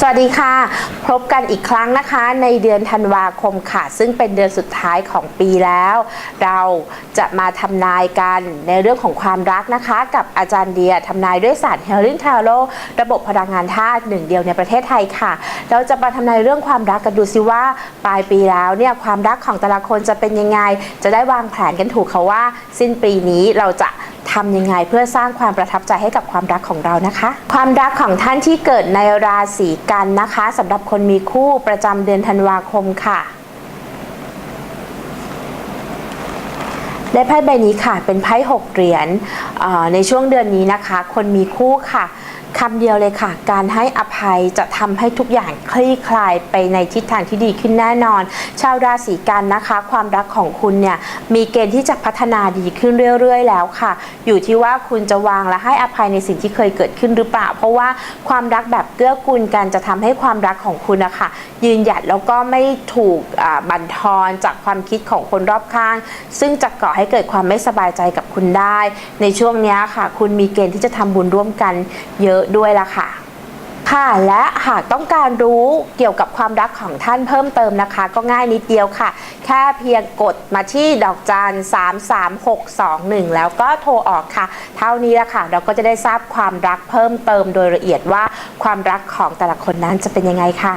สวัสดีค่ะ พบกันอีกครั้งนะคะในเดือนธันวาคมค่ะ ซึ่งเป็นเดือนสุดท้ายของปีแล้ว เราจะมาทำนายกันในเรื่องของความรักนะคะ กับอาจารย์เดียทำนายด้วยศาสตร์เฮลลิงทาโรระบบพลังงานธาตุหนึ่งเดียวในประเทศไทยค่ะ เราจะมาทำนายเรื่องความรักกันดูซิว่า ปลายปีแล้วเนี่ยความรักของแต่ละคนจะเป็นยังไง จะได้วางแผนกันถูกเขาว่า สิ้นปีนี้เราจะ ทำยังไงเพื่อสร้างความประทับใจให้กับความรักของเรานะคะ ความรักของท่านที่เกิดในราศีกันนะคะสำหรับคนมีคู่ประจำเดือนธันวาคมค่ะได้ไพ่ใบนี้ค่ะเป็นไพ่หกเหรียญในช่วงเดือนนี้นะคะ คนมีคู่ค่ะ คำเดียวเลยค่ะ การให้อภัยจะทำให้ทุกอย่างคลี่คลายไปในทิศทางที่ดีขึ้นแน่นอน ชาวราศีกันนะคะ ความรักของคุณเนี่ยมีเกณฑ์ที่จะพัฒนาดีขึ้นเรื่อย ๆ แล้วค่ะ อยู่ที่ว่าคุณจะวางและให้อภัยในสิ่งที่เคยเกิดขึ้นหรือเปล่า เพราะว่าความรักแบบเกื้อกูลกันจะทำให้ความรักของคุณนะคะยืนหยัดแล้วก็ไม่ถูกบั่นทอนจากความคิดของคนรอบข้าง ซึ่งจะก่อให้เกิดความไม่สบายใจกับคุณได้ ในช่วงนี้ค่ะ คุณมีเกณฑ์ที่จะทำบุญร่วมกันเยอะด้วยล่ะค่ะค่ะและหากต้องการรู้เกี่ยวกับความรักของท่านเพิ่มเติมนะคะ ก็ง่ายนิดเดียวค่ะ แค่เพียงกดมาที่ดอกจัน33621 แล้วก็โทรออกค่ะ เท่านี้ละค่ะ เราก็จะได้ทราบความรักเพิ่มเติมโดยละเอียดว่าความรักของแต่ละคนนั้นจะเป็นยังไงค่ะ